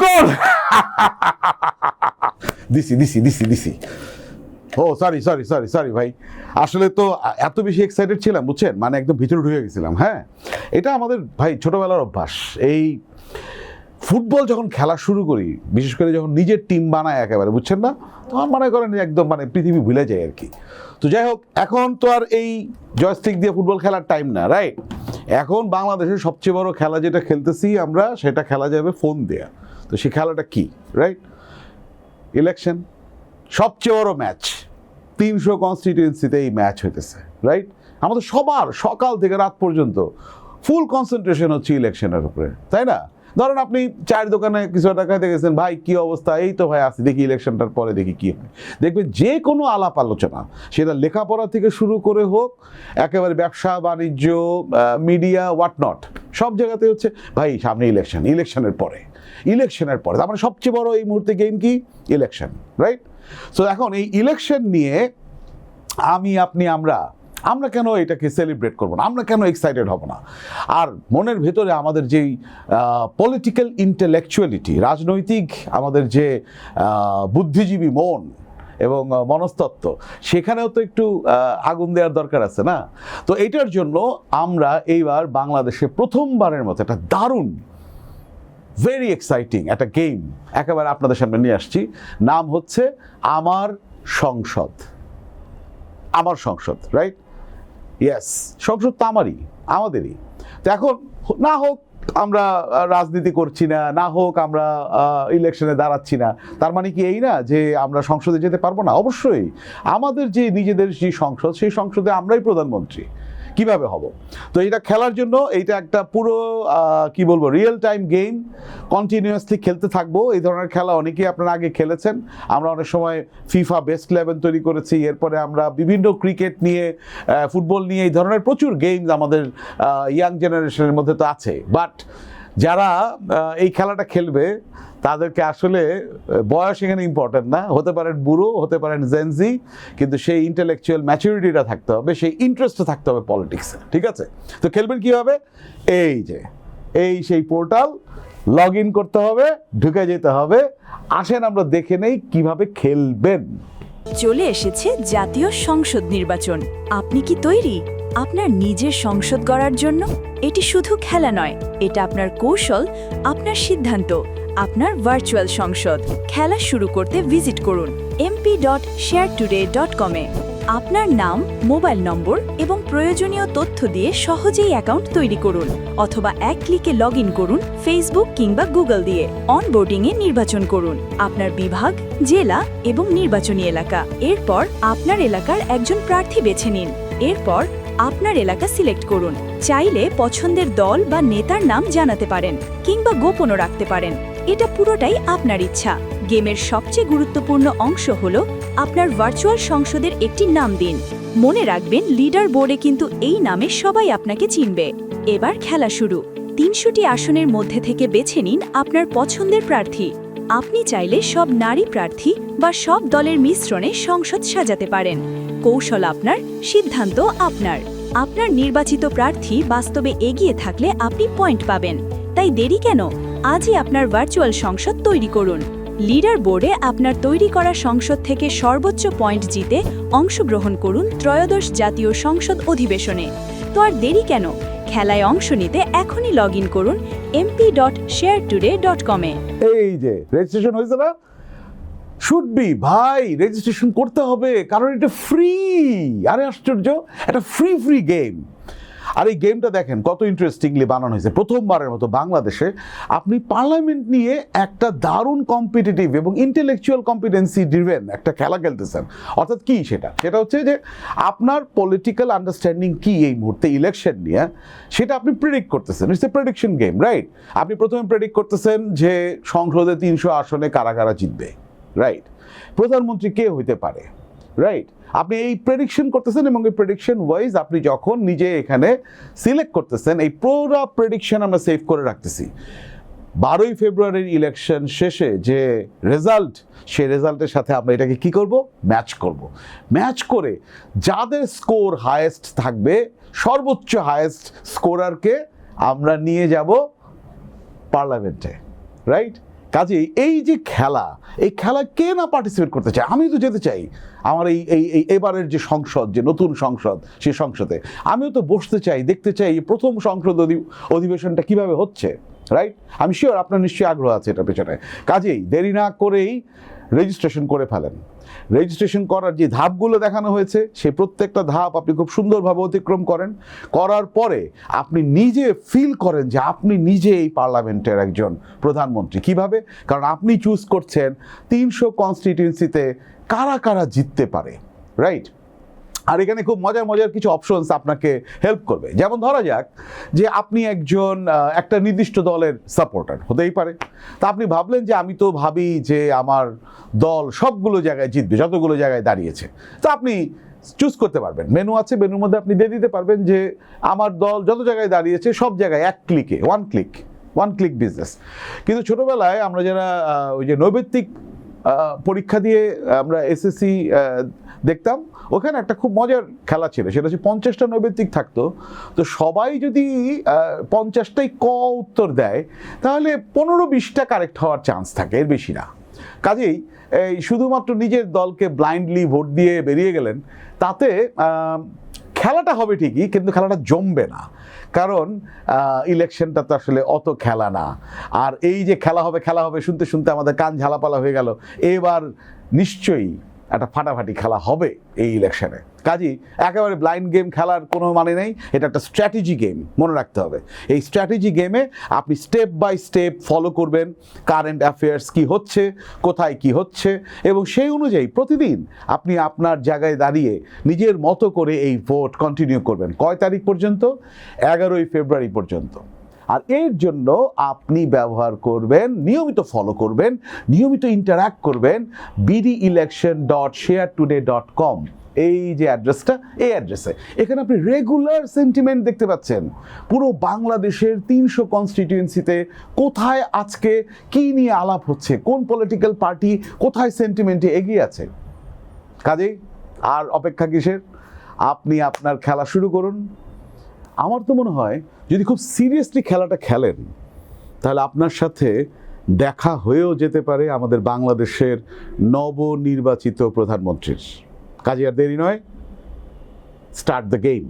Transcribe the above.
গোল দিছি দিছি দিছি দিছি। ও সরি সরি সরি সরি ভাই। আসলে তো এত বেশি এক্সাইটেড ছিলাম, বুঝছেন? মানে একদম ভিতরে ঢুকে গেছিলাম হ্যাঁ? এটা আমাদের, ভাই, ছোটবেলার অভ্যাস। এই ফুটবল যখন খেলা শুরু করি, বিশেষ করে যখন নিজের টিম বানায় একেবারে, বুঝছেন না? তখন মনে করেন একদম মানে পৃথিবী ভুলে যায় আর কি। তো যাই হোক, এখন তো আর এই জয়স্টিক দিয়ে ফুটবল খেলার টাইম না রাইট এখন বাংলাদেশের সবচেয়ে বড় খেলা যেটা খেলতেছি আমরা, সেটা খেলা যাবে ফোন দেয়া। তো সে খেলাটা কি রাইট ইলেকশন সবচেয়ে বড় ম্যাচ তিনশো কনস্টিটিউয়েন্সিতে এই ম্যাচ হইতেছে রাইট আমাদের সবার সকাল থেকে রাত পর্যন্ত ফুল কনসেন্ট্রেশন হচ্ছে ইলেকশনের উপরে, তাই না? ধরেন আপনি চায়ের দোকানে কিছু একটা খাইতে গেছেন, ভাই, কি অবস্থা? এই তো ভাই, আসি, দেখি ইলেকশনটার পরে দেখি কি হয়। দেখবেন যে কোনো আলাপ আলোচনা, সেটা লেখাপড়া থেকে শুরু করে হোক, একেবারে ব্যবসা, বাণিজ্য মিডিয়া হোয়াট নট সব জায়গাতে হচ্ছে, ভাই, সামনে ইলেকশন ইলেকশনের পরে ইলেকশনের পরে। তার মানে সবচেয়ে বড় এই মুহূর্তে গেম কি? ইলেকশন রাইট সো এখন এই ইলেকশন নিয়ে আমি, আপনি, আমরা আমরা কেন এটাকে সেলিব্রেট করব না? আমরা কেন এক্সাইটেড হব না? আর মনের ভেতরে আমাদের যেই পলিটিক্যাল ইন্টেলেকচুয়ালিটি রাজনৈতিক আমাদের যে বুদ্ধিজীবী মন এবং মনস্তত্ত্ব। সেখানেও তো একটু আগুন দেওয়ার দরকার আছে না? তো এটার জন্য আমরা এইবার বাংলাদেশে প্রথমবারের মতো একটা দারুণ ভেরি এক্সাইটিং একটা গেম একেবারে আপনাদের সামনে নিয়ে আসছি। নাম হচ্ছে আমার সংসদ। আমার সংসদ রাইট ইয়েস সংসদ তো আমারই, আমাদেরই। তো এখন না হোক আমরা রাজনীতি করছি না না হোক আমরা ইলেকশনে দাঁড়াচ্ছি না। তার মানে কি এই না যে আমরা সংসদে যেতে পারব না? অবশ্যই। আমাদের যে নিজেদের যে সংসদ, সেই সংসদে আমরাই প্রধানমন্ত্রী। কীভাবে হব? তো এটা খেলার জন্য এইটা একটা পুরো কি বলব রিয়েল টাইম গেম কন্টিনিউয়াসলি খেলতে থাকব। এই ধরনের খেলা অনেকেই আপনারা আগে খেলেছেন। আমরা অনেক সময় ফিফা বেস্ট ইলেভেন তৈরি করেছি। এরপরে আমরা বিভিন্ন ক্রিকেট নিয়ে ফুটবল নিয়ে এই ধরনের প্রচুর গেমস আমাদের ইয়াং জেনারেশনের মধ্যে তো আছে। বাট যারা এই খেলাটা খেলবে তাদেরকে আসলে বয়স এখানে ইম্পর্টেন্ট না। হতে পারেন বুড়ো, হতে পারেন জেনজি কিন্তু সেই ইন্টেলেকচুয়াল ম্যাচুরিটিটা থাকতে হবে, সেই ইন্টারেস্টটা থাকতে হবে পলিটিক্সে ঠিক আছে? তো খেলবেন কীভাবে এই যে, এই সেই পোর্টাল লগ ইন করতে হবে, ঢুকে যেতে হবে। আসেন আমরা দেখে নেই কীভাবে খেলবেন। চলে এসেছে জাতীয় সংসদ নির্বাচন। আপনি কি তৈরি? আপনার নিজের সংসদ গড়ার জন্য? এটি শুধু খেলা নয়, এটা আপনার কৌশল, আপনার সিদ্ধান্ত। আপনার ভার্চুয়াল সংসদ। খেলা শুরু করতে ভিজিট করুন MP dot share today dot কমে আপনার নাম মোবাইল নম্বর এবং প্রয়োজনীয় তথ্য দিয়ে সহজেই অ্যাকাউন্ট তৈরি করুন অথবা এক ক্লিকে লগ করুন ফেসবুক কিংবা গুগল দিয়ে। অনবোর্ডিংয়ে নির্বাচন করুন। আপনার বিভাগ, জেলা এবং নির্বাচনী এলাকা। এরপর আপনার এলাকার একজন প্রার্থী বেছে নিন। এরপর আপনার এলাকা সিলেক্ট করুন। চাইলে পছন্দের দল বা নেতার নাম জানাতে পারেন কিংবা গোপনও রাখতে পারেন। এটা পুরোটাই আপনার ইচ্ছা। গেমের সবচেয়ে গুরুত্বপূর্ণ অংশ হল আপনার ভার্চুয়াল সংসদের একটি নাম দিন। মনে রাখবেন, লিডার বোর্ডে কিন্তু এই নামে সবাই আপনাকে চিনবে। এবার খেলা শুরু। তিনশোটি আসনের মধ্যে থেকে বেছে নিন আপনার পছন্দের প্রার্থী। আপনি চাইলে সব নারী প্রার্থী বা সব দলের মিশ্রণে সংসদ সাজাতে পারেন। কৌশল আপনার, সিদ্ধান্ত আপনার। আপনার নির্বাচিত প্রার্থী বাস্তবে এগিয়ে থাকলে আপনি পয়েন্ট পাবেন। তাই দেরি কেন? আজই আপনার ভার্চুয়াল সংসদ তৈরি করুন। লিডার বোর্ডে আপনার তৈরি করা সংসদ থেকে সর্বোচ্চ পয়েন্ট জিতে অংশগ্রহণ করুন ত্রয়োদশ জাতীয় সংসদ অধিবেশনে। তো আর দেরি কেন? খেলায় অংশ নিতে এখনই লগ ইন করুন MP dot share today dot কমে এই যে রেজিস্ট্রেশন হয়েছে না? শুড বি ভাই রেজিস্ট্রেশন করতে হবে, কারণ এটা ফ্রি আরে আশ্চর্য একটা ফ্রি ফ্রি গেম আর এই গেমটা দেখেন কত ইন্টারেস্টিংলি বানানো হয়েছে। প্রথমবারের মতো বাংলাদেশে আপনি পার্লামেন্ট নিয়ে একটা দারুণ কম্পিটিটিভ এবং ইন্টেলেকচুয়াল কম্পিটেন্সি ড্রিভেন একটা খেলা খেলতেছেন। অর্থাৎ কি সেটা? সেটা হচ্ছে যে আপনার পলিটিক্যাল আন্ডারস্ট্যান্ডিং কি এই মুহূর্তে ইলেকশন নিয়ে, সেটা আপনি প্রেডিক্ট করতেছেন। It's a prediction game right আপনি প্রথমে প্রেডিক্ট করতেছেন যে সংসদে তিনশো আসনে কারা কারা জিতবে রাইট প্রধানমন্ত্রী কে হইতে পারে? রাইট আপনি এই প্রেডিকশন করতেছেন এবং এই প্রেডিকশন ওয়াইজ আপনি যখন নিজে এখানে সিলেক্ট করতেছেন, এই পুরো প্রেডিকশন আমরা সেভ করে রাখতেছি। বারোই ফেব্রুয়ারির ইলেকশন শেষে যে রেজাল্ট সেই রেজাল্টের সাথে আমরা এটাকে কি করব? ম্যাচ করব। ম্যাচ করে যাদের স্কোর হায়েস্ট থাকবে, সর্বোচ্চ হায়েস্ট স্কোরারকে আমরা নিয়ে যাব পার্লামেন্টে রাইট কাজেই এই যে খেলা, এই খেলা কে না পার্টিসিপেট করতে চায়? আমি তো যেতে চাই। আমার এই এই এবারের যে সংসদ, যে নতুন সংসদ সেই সংসদে। আমিও তো বসতে চাই, দেখতে চাই প্রথম সংসদ অধি- অধিবেশনটা কীভাবে হচ্ছে রাইট আমি শিওর আপনার নিশ্চয়ই আগ্রহ আছে এটার পেছনে। কাজেই দেরি না করেই রেজিস্ট্রেশন করে ফেলেন। রেজিস্ট্রেশন করার যে ধাপগুলো দেখানো হয়েছে সেই প্রত্যেকটা ধাপ আপনি খুব সুন্দরভাবে অতিক্রম করেন। করার পরে আপনি নিজে ফিল করেন যে আপনি নিজে এই পার্লামেন্টের একজন প্রধানমন্ত্রী। কীভাবে? কারণ আপনি চুজ করছেন তিনশো কনস্টিটিউন্সিতে কারা কারা জিততে পারে রাইট আর এখানে খুব মজার মজার কিছু অপশনস আপনাকে হেল্প করবে। যেমন ধরা যাক যে আপনি একজন একটা নির্দিষ্ট দলের সাপোর্টার হতেই পারে। তা আপনি ভাবলেন যে আমি তো ভাবি যে আমার দল সবগুলো জায়গায় জিতবে, যতগুলো জায়গায় দাঁড়িয়েছে। তা আপনি চুজ করতে পারবেন। মেনু আছে মেনুর মধ্যে আপনি দিয়ে দিতে পারবেন যে আমার দল যত জায়গায় দাঁড়িয়েছে, সব জায়গায় এক ক্লিকে one click one click business কিন্তু ছোটোবেলায় আমরা যারা ওই যে নৈবেত্তিক পরীক্ষা দিয়ে আমরা এসএসসি দেখতাম। ওখানে একটা খুব মজার খেলা ছিল, সেটা হচ্ছে পঞ্চাশটা নৈবেদিক থাকতো। তো সবাই যদি পঞ্চাশটাই ক উত্তর দেয়, তাহলে পনেরো বিশটা কারেক্ট হওয়ার চান্স থাকে, এর বেশি না। কাজেই, এই শুধুমাত্র নিজের দলকে ব্লাইন্ডলি ভোট দিয়ে বেরিয়ে গেলেন, তাতে খেলাটা হবে ঠিকই, কিন্তু খেলাটা জমবে না। কারণ ইলেকশনটা তো আসলে অত খেলা না। আর এই যে খেলা হবে খেলা হবে, শুনতে শুনতে আমাদের কান ঝালাপালা হয়ে গেল। এবার নিশ্চয়ই একটা ফাটাফাটি খেলা হবে এই ইলেকশনে কাজেই একেবারে ব্লাইন্ড গেম খেলার কোনো মানে নেই, এটা একটা স্ট্র্যাটেজি গেম মনে রাখতে হবে। এই স্ট্র্যাটেজি গেমে আপনি স্টেপ বাই স্টেপ ফলো করবেন কারেন্ট অ্যাফেয়ার্স কি হচ্ছে, কোথায় কি হচ্ছে, এবং সেই অনুযায়ী প্রতিদিন আপনি আপনার জায়গায় দাঁড়িয়ে নিজের মতো করে এই ভোট কন্টিনিউ করবেন। কয় তারিখ পর্যন্ত? এগারোই ফেব্রুয়ারি পর্যন্ত। আর এর জন্য আপনি ব্যবহার করবেন, নিয়মিত ফলো করবেন, নিয়মিত ইন্টারাক্ট করবেন BD election dot share today dot com এই যে অ্যাড্রেসটা এই অ্যাড্রেসে এখানে আপনি রেগুলার সেন্টিমেন্ট দেখতে পাচ্ছেন। পুরো বাংলাদেশের তিনশো কনস্টিটিউয়েন্সিতে কোথায় আজকে কী নিয়ে আলাপ হচ্ছে, কোন পলিটিক্যাল পার্টি কোথায় সেন্টিমেন্টে এগিয়ে আছে? কাজেই, আর অপেক্ষা কিসের? আপনি আপনার খেলা শুরু করুন। আমার তো মনে হয় যদি খুব সিরিয়াসলি খেলাটা খেলেন, তাহলে আপনার সাথে দেখা হয়েও যেতে পারে আমাদের বাংলাদেশের নবনির্বাচিত প্রধানমন্ত্রীর। কাজে আর দেরি নয় স্টার্ট দ্য গেম